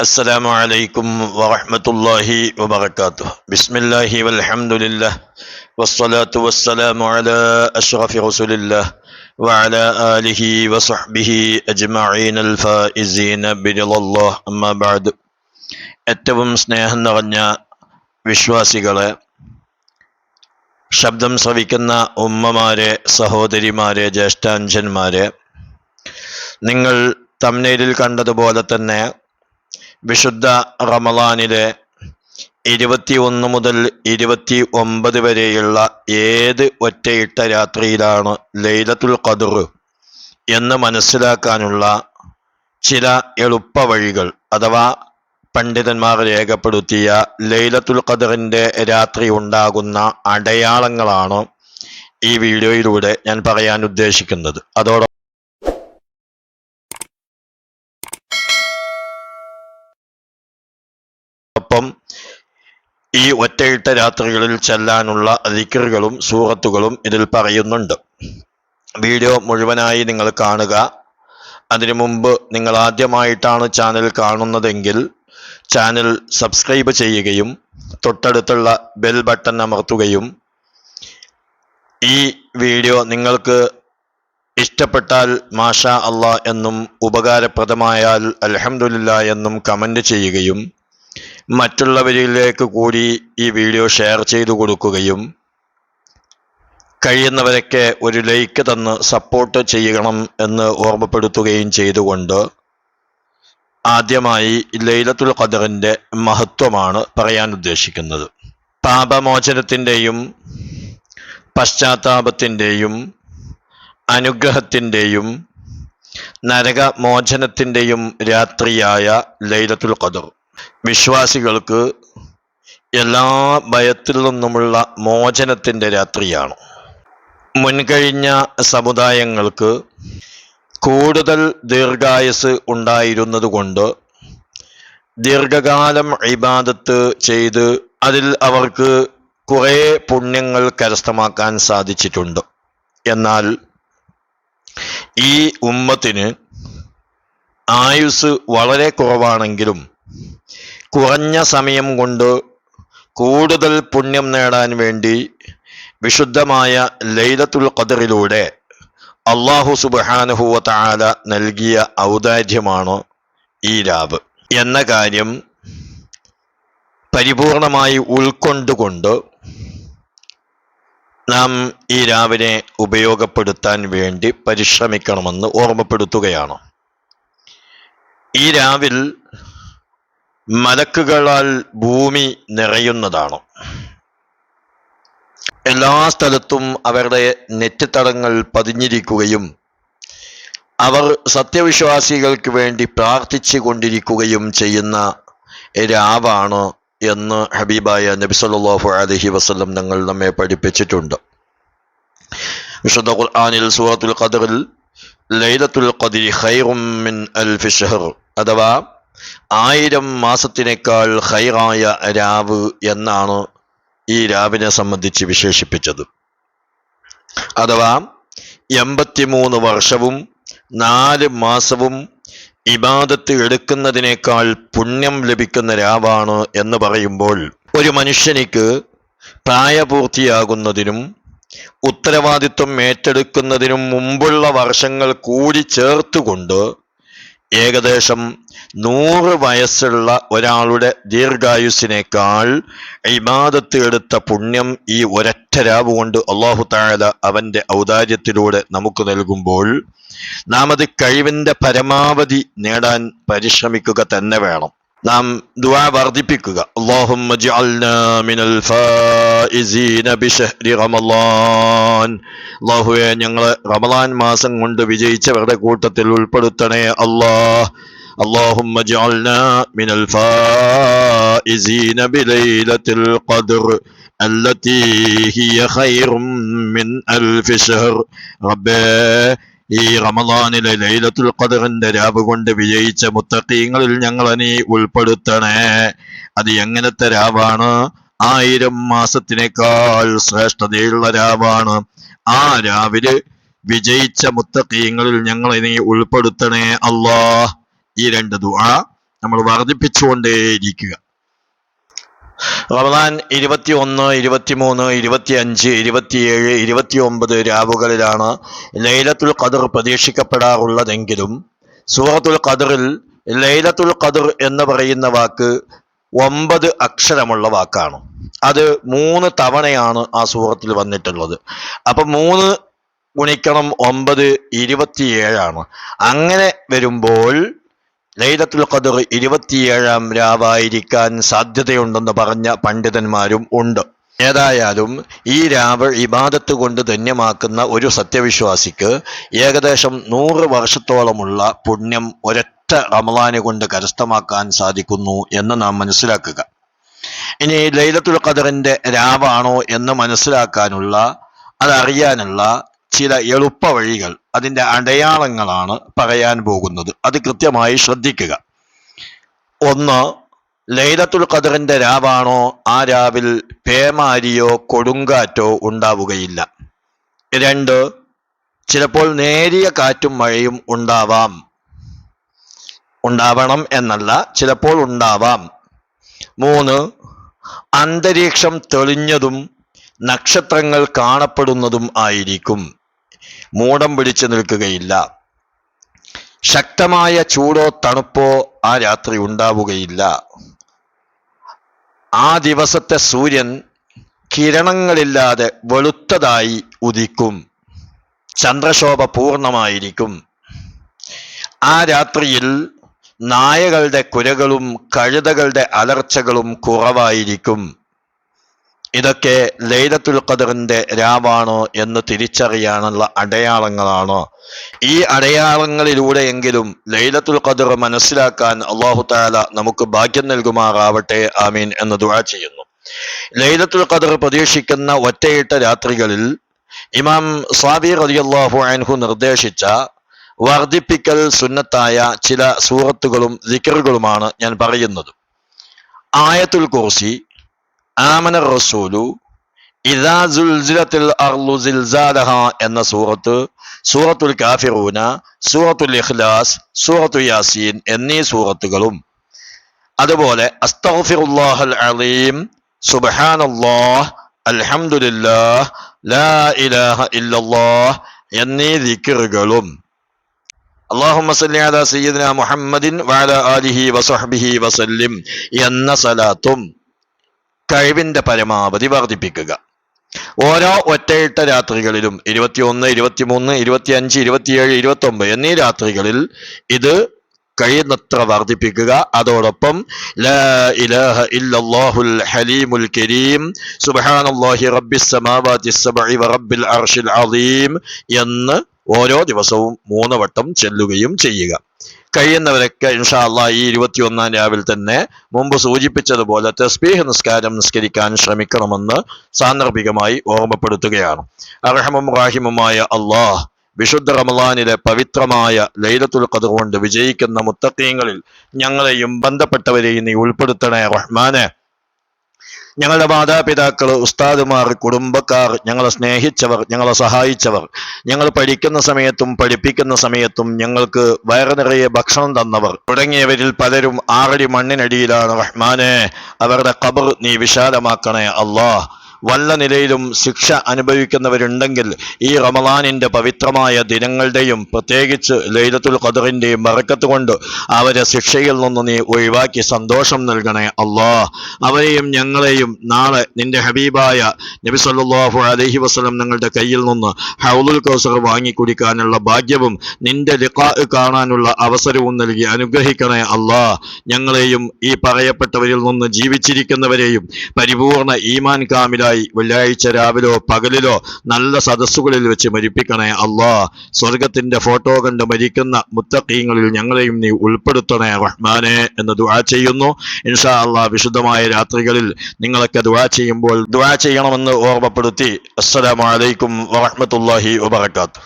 السلام عليكم ورحمة الله وبركاته بسم الله والحمد لله والصلاة والسلام على أشرف رسول الله وعلى آله وصحبه أجمعين الفائزين برضا الله أما بعد ഏറ്റവും സ്നേഹം നിറഞ്ഞ വിശ്വാസികളെ ശബ്ദം ശ്രവിക്കുന്ന ഉമ്മമാരെ സഹോദരിമാരെ ജ്യേഷ്ഠാഞ്ചന്മാരെ നിങ്ങൾ തമ്നയിലിൽ കണ്ടതുപോലെ തന്നെ വിശുദ്ധ റമലാനിലെ ഇരുപത്തി ഒന്ന് മുതൽ ഇരുപത്തി ഒമ്പത് വരെയുള്ള ഏത് ഒറ്റയിട്ട രാത്രിയിലാണ് ലൈലത്തുൽ ഖദർ എന്ന് മനസ്സിലാക്കാനുള്ള ചില എളുപ്പ വഴികൾ അഥവാ പണ്ഡിതന്മാർ രേഖപ്പെടുത്തിയ ലൈലത്തുൽ കതിറിന്റെ രാത്രി ഉണ്ടാകുന്ന അടയാളങ്ങളാണ് ഈ വീഡിയോയിലൂടെ ഞാൻ പറയാൻ ഉദ്ദേശിക്കുന്നത്. അതോടൊപ്പം ഒപ്പം ഈ ഒറ്റയിട്ട രാത്രികളിൽ ചെല്ലാനുള്ള ലിക്കറുകളും സൂറത്തുകളും ഇതിൽ പറയുന്നുണ്ട്. വീഡിയോ മുഴുവനായി നിങ്ങൾ കാണുക. അതിനു മുമ്പ് നിങ്ങൾ ആദ്യമായിട്ടാണ് ചാനൽ കാണുന്നതെങ്കിൽ ചാനൽ സബ്സ്ക്രൈബ് ചെയ്യുകയും തൊട്ടടുത്തുള്ള ബെൽ ബട്ടൺ അമർത്തുകയും ഈ വീഡിയോ നിങ്ങൾക്ക് ഇഷ്ടപ്പെട്ടാൽ മാഷ അള്ളാ എന്നും ഉപകാരപ്രദമായാൽ അലഹമുല്ല എന്നും കമന്റ് ചെയ്യുകയും മറ്റുള്ളവരിലേക്ക് കൂടി ഈ വീഡിയോ ഷെയർ ചെയ്തു കൊടുക്കുകയും കഴിയുന്നവരൊക്കെ ഒരു ലൈക്ക് തന്ന് സപ്പോർട്ട് ചെയ്യണം എന്ന് ഓർമ്മപ്പെടുത്തുകയും ചെയ്തുകൊണ്ട് ആദ്യമായി ലൈലത്തുൽ ഖദറിന്റെ മഹത്വമാണ് പറയാൻ ഉദ്ദേശിക്കുന്നത്. പാപമോചനത്തിന്റെയും പശ്ചാത്താപത്തിന്റെയും അനുഗ്രഹത്തിന്റെയും നരകമോചനത്തിന്റെയും രാത്രിയായ ലൈലത്തുൽ ഖദർ. വിശ്വാസികൾക്ക് എല്ലാ ഭയത്തിൽ നിന്നുമുള്ള മോചനത്തിന്റെ രാത്രിയാണ്. മുൻകഴിഞ്ഞ സമുദായങ്ങൾക്ക് കൂടുതൽ ദീർഘായുസ് ഉണ്ടായിരുന്നതുകൊണ്ട് ദീർഘകാലം ഇബാദത്ത് ചെയ്ത് അതിൽ അവർക്ക് കുറേ പുണ്യങ്ങൾ കരസ്ഥമാക്കാൻ സാധിച്ചിട്ടുണ്ട്. എന്നാൽ ഈ ഉമ്മത്തിന് ആയുസ് വളരെ കുറവാണെങ്കിലും കുറഞ്ഞ സമയം കൊണ്ട് കൂടുതൽ പുണ്യം നേടാൻ വേണ്ടി വിശുദ്ധമായ ലൈലത്തുൽ ഖദറിലൂടെ അള്ളാഹു സുബാനുഹുവ നൽകിയ ഔദാര്യമാണ് ഈ രാവ്. എന്ന കാര്യം പരിപൂർണമായി ഉൾക്കൊണ്ടുകൊണ്ട് നാം ഈ രാവിനെ ഉപയോഗപ്പെടുത്താൻ വേണ്ടി പരിശ്രമിക്കണമെന്ന് ഓർമ്മപ്പെടുത്തുകയാണ്. ഈ രാവിൽ മലക്കുകളാൽ ഭൂമി നിറയുന്നതാണ്. എല്ലാ സ്ഥലത്തും അവരുടെ നെറ്റിത്തടങ്ങൾ പതിഞ്ഞിരിക്കുകയും അവർ സത്യവിശ്വാസികൾക്ക് വേണ്ടി പ്രാർത്ഥിച്ചു കൊണ്ടിരിക്കുകയും ചെയ്യുന്ന രാവാണ് എന്ന് ഹബീബായ നബി സല്ലല്ലാഹു അലൈഹി വസല്ലം ഞങ്ങൾ നമ്മെ പഠിപ്പിച്ചിട്ടുണ്ട്. വിശുദ്ധ ഖുർആനിൽ സൂറത്തുൽ ഖദറിൽ ലൈലത്തുൽ ഖദ്രി ഖൈറും മിൻ അൽഫി അഥവാ ആയിരം മാസത്തിനേക്കാൾ ഹൈറായ രാവ് എന്നാണ് ഈ രാവിനെ സംബന്ധിച്ച് വിശേഷിപ്പിച്ചത്. അഥവാ എൺപത്തിമൂന്ന് വർഷവും നാല് മാസവും ഇബാദത്ത് എടുക്കുന്നതിനേക്കാൾ പുണ്യം ലഭിക്കുന്ന രാവാണ് എന്ന് പറയുമ്പോൾ ഒരു മനുഷ്യനിക്ക് പ്രായപൂർത്തിയാകുന്നതിനും ഉത്തരവാദിത്വം ഏറ്റെടുക്കുന്നതിനും മുമ്പുള്ള വർഷങ്ങൾ കൂടി ചേർത്തുകൊണ്ട് ഏകദേശം നൂറ് വയസ്സുള്ള ഒരാളുടെ ദീർഘായുസിനേക്കാൾ ഇമാദത്ത് എടുത്ത പുണ്യം ഈ ഒരൊറ്റ രാവ് കൊണ്ട് അള്ളാഹു താഴല അവന്റെ ഔദാര്യത്തിലൂടെ നമുക്ക് നൽകുമ്പോൾ നാം അത് കഴിവിന്റെ പരമാവധി നേടാൻ പരിശ്രമിക്കുക തന്നെ വേണം. നാം ദുആ വർദ്ധിപ്പിക്കുക. അല്ലാഹുമ്മ ജഅൽനാ മിനൽ റമളാൻ അല്ലാഹുവേ ഞങ്ങളെ റമളാൻ മാസം കൊണ്ട് വിജയിച്ചവരുടെ കൂട്ടത്തിൽ ഉൾപ്പെടുത്തണേ അല്ലാഹ്. اللهم اجعلنا من الفائزين بليلة القدر التي هي خير من ألف شهر ربي ഈ റമദാനിലെ ലൈലത്തുൽ ഖദറിന്റെ രാവ് കൊണ്ട് വിജയിച്ച മുത്തഖീങ്ങളിൽ ഞങ്ങളെ നീ ഉൾപ്പെടുത്തണേ അത് എങ്ങനത്തെ രാവാണ് ആയിരം മാസത്തിനേക്കാൾ ശ്രേഷ്ഠതയുള്ള രാവാണ് ആ രാവിലെ വിജയിച്ച മുത്തഖീങ്ങളിൽ ഞങ്ങളെ നീ ഉൾപ്പെടുത്തണേ അല്ലാഹ് ഈ രണ്ട് ദുആ നമ്മൾ വർദ്ധിപ്പിച്ചുകൊണ്ടേയിരിക്കുക. റമദാൻ ഇരുപത്തി ഒന്ന് ഇരുപത്തിമൂന്ന് ഇരുപത്തിയഞ്ച് ഇരുപത്തിയേഴ് ഇരുപത്തി ഒമ്പത് രാവുകളിലാണ് ലൈലത്തുൽ ഖദർ പ്രതീക്ഷിക്കപ്പെടാറുള്ളതെങ്കിലും സൂറത്തുൽ ഖദറിൽ ലൈലത്തുൽ ഖദർ എന്ന് പറയുന്ന വാക്ക് ഒമ്പത് അക്ഷരമുള്ള വാക്കാണ്. അത് മൂന്ന് തവണയാണ് ആ സൂറത്തിൽ വന്നിട്ടുള്ളത്. അപ്പൊ മൂന്ന് ഗുണിക്കണം ഒമ്പത് ഇരുപത്തിയേഴാണ്. അങ്ങനെ വരുമ്പോൾ ലൈലത്തുൽ ഖദർ ഇരുപത്തിയേഴാം രാവായിരിക്കാൻ സാധ്യതയുണ്ടെന്ന് പറഞ്ഞ പണ്ഡിതന്മാരും ഉണ്ട്. ഏതായാലും ഈ രാവ് ഇബാദത്ത് കൊണ്ട് ധന്യമാക്കുന്ന ഒരു സത്യവിശ്വാസിക്ക് ഏകദേശം നൂറ് വർഷത്തോളമുള്ള പുണ്യം ഒരൊറ്റ റമലാനെ കൊണ്ട് കരസ്ഥമാക്കാൻ സാധിക്കുന്നു എന്ന് നാം മനസ്സിലാക്കുക. ഇനി ലൈലത്തുൽ ഖദറിന്റെ രാവാണോ എന്ന് മനസ്സിലാക്കാനുള്ള അതറിയാനുള്ള ചില എളുപ്പ വഴികൾ അതിന്റെ അടയാളങ്ങളാണ് പറയാൻ പോകുന്നത്. അത് കൃത്യമായി ശ്രദ്ധിക്കുക. ഒന്ന് ലൈലത്തുൽ ഖദറിന്റെ രാവാണോ? ആ രാവിൽ പേമാരിയോ കൊടുങ്കാറ്റോ ഉണ്ടാവുകയില്ല. രണ്ട് ചിലപ്പോൾ നേരിയ കാറ്റും മഴയും ഉണ്ടാവാം. ഉണ്ടാവണം എന്നല്ല ചിലപ്പോൾ ഉണ്ടാവാം. മൂന്ന് അന്തരീക്ഷം തെളിഞ്ഞതും നക്ഷത്രങ്ങൾ കാണപ്പെടുന്നതും ആയിരിക്കും. മൂടം പിടിച്ചു നിൽക്കുകയില്ല. ശക്തമായ ചൂടോ തണുപ്പോ ആ രാത്രി ഉണ്ടാവുകയില്ല. ആ ദിവസത്തെ സൂര്യൻ കിരണങ്ങളില്ലാതെ വെളുത്തതായി ഉദിക്കും. ചന്ദ്രശോഭ പൂർണമായിരിക്കും. ആ രാത്രിയിൽ നായകളുടെ കുരകളും കഴുതകളുടെ അലർച്ചകളും കുറവായിരിക്കും. ഇതൊക്കെ ലൈലത്തുൽ ഖദറിന്റെ രാവാണോ എന്ന് തിരിച്ചറിയാനുള്ള അടയാളങ്ങളാണോ? ഈ അടയാളങ്ങളിലൂടെയെങ്കിലും ലൈലത്തുൽ ഖദർ മനസ്സിലാക്കാൻ അള്ളാഹു താല നമുക്ക് ഭാഗ്യം നൽകുമാറാവട്ടെ ആമീൻ എന്ന് ദുആ ചെയ്യുന്നു. ലൈലത്തുൽ ഖദർ പ്രതീക്ഷിക്കുന്ന ഒറ്റയിട്ട രാത്രികളിൽ ഇമാം സ്വാബി റളിയല്ലാഹു അൻഹു നിർദ്ദേശിച്ച വർദ്ധിപ്പിക്കൽ സുന്നത്തായ ചില സൂറത്തുകളും ദിക്കറുകളുമാണ് ഞാൻ പറയുന്നത്. ആയത്തുൽ കുർസി ആമന റസൂലു ഇദാ സുൽസിലത്തിൽ അർളു സിൽസാലഹ എന്ന സൂറത്ത് സൂറത്തുൽ കാഫിറൂന സൂറത്തുൽ ഇഖ്ലാസ് സൂറത്തു യാസീൻ എന്നീ സൂറത്തുകളും അതുപോലെ അസ്തഗ്ഫിറുല്ലാഹൽ അലീം സുബ്ഹാനല്ലാഹ് അൽഹംദുലില്ലാഹ് ലാ ഇലാഹ ഇല്ലല്ലാഹ് എന്നീ ദിക്റുകളും അള്ളാഹുമ്മ സല്ലി അലാ സയ്യിദിന മുഹമ്മദിൻ വഅല ആലിഹി വസഹ്ബിഹി വസല്ലിം എന്ന സലാത്തും കഴിവിന്റെ പരമാവധി വർദ്ധിപ്പിക്കുക. ഓരോ ഒറ്റയിട്ട രാത്രികളിലും ഇരുപത്തിയൊന്ന് ഇരുപത്തിമൂന്ന് ഇരുപത്തിയഞ്ച് ഇരുപത്തിയേഴ് ഇരുപത്തി ഒമ്പത് എന്നീ രാത്രികളിൽ ഇത് കഴിയുന്നത്ര വർദ്ധിപ്പിക്കുക. അതോടൊപ്പം ഇലാഹ ഇല്ലല്ലാഹുൽ ഹലീമുൽ കരീം സുബ്ഹാനല്ലാഹി റബ്ബിസ് അർശിൽ അളീം എന്ന് ഓരോ ദിവസവും മൂന്ന് വട്ടം ചെല്ലുകയും ചെയ്യുക. കഴിയുന്നവരൊക്കെ ഇൻഷാ അള്ളാഹ് ഈ ഇരുപത്തിയൊന്നാം രാവിൽ തന്നെ മുമ്പ് സൂചിപ്പിച്ചതുപോലെ തസ്ബീഹ് നിസ്കാരം നിസ്കരിക്കാൻ ശ്രമിക്കണമെന്ന് സാന്ദർഭികമായി ഓർമ്മപ്പെടുത്തുകയാണ്. അർഹമും റാഹിമുമായ അള്ളാഹ് വിശുദ്ധ റമദാനിലെ പവിത്രമായ ലൈലത്തുൽ ഖദർ കൊണ്ട് വിജയിക്കുന്ന മുത്തക്കീങ്ങളിൽ ഞങ്ങളെയും ബന്ധപ്പെട്ടവരെയും നീ ഉൾപ്പെടുത്തണേ റഹ്മാനെ. ഞങ്ങളുടെ മാതാപിതാക്കൾ ഉസ്താദുമാർ കുടുംബക്കാർ ഞങ്ങളെ സ്നേഹിച്ചവർ ഞങ്ങളെ സഹായിച്ചവർ ഞങ്ങൾ പഠിക്കുന്ന സമയത്തും പഠിപ്പിക്കുന്ന സമയത്തും ഞങ്ങൾക്ക് വയറു നിറയെ ഭക്ഷണം തന്നവർ. തുടങ്ങിയവരിൽ പലരും ആറടി മണ്ണിനടിയിലാണ് റഹ്മാനെ. അവരുടെ ഖബർ നീ വിശാലമാക്കണേ അള്ളാഹ് വല്ല നിലയിലും ശിക്ഷ അനുഭവിക്കുന്നവരുണ്ടെങ്കിൽ ഈ റമദാനിന്റെ പവിത്രമായ ദിനങ്ങളുടെയും പ്രത്യേകിച്ച് ലൈലത്തുൽ ഖദറിന്റെയും മറക്കത്ത് കൊണ്ട് അവരെ ശിക്ഷയിൽ നിന്ന് നീ ഒഴിവാക്കി സന്തോഷം നൽകണേ അള്ളാ. അവരെയും ഞങ്ങളെയും നാളെ നിന്റെ ഹബീബായ നബി സല്ലാഹു അലഹി വസ്ലം ഞങ്ങളുടെ കയ്യിൽ നിന്ന് ഹൗലുൽ കൗസർ വാങ്ങി കുടിക്കാനുള്ള ഭാഗ്യവും നിന്റെ ലിഖാ കാണാനുള്ള അവസരവും നൽകി അനുഗ്രഹിക്കണേ അള്ളാ. ഞങ്ങളെയും ഈ പറയപ്പെട്ടവരിൽ നിന്ന് ജീവിച്ചിരിക്കുന്നവരെയും പരിപൂർണ ഈമാൻ കാമിലായി വെള്ളിയാഴ്ച രാവിലോ പകലിലോ നല്ല സദസ്സുകളിൽ വെച്ച് മരിപ്പിക്കണേ അള്ളാ. സ്വർഗത്തിന്റെ ഫോട്ടോ കണ്ട് മരിക്കുന്ന മുത്തക്കീങ്ങളിൽ ഞങ്ങളെയും നീ ഉൾപ്പെടുത്തണേ റഹ്മാനെ എന്ന് ദുആ ചെയ്യുന്നു. ഇൻഷാ അള്ളാ വിശുദ്ധമായ രാത്രികളിൽ നിങ്ങളൊക്കെ ദുആ ചെയ്യുമ്പോൾ ദുആ ചെയ്യണമെന്ന് ഓർമ്മപ്പെടുത്തി. അസ്സലാമലൈക്കും വറഹ്മത്തുള്ളാഹി വബറകാതുഹു.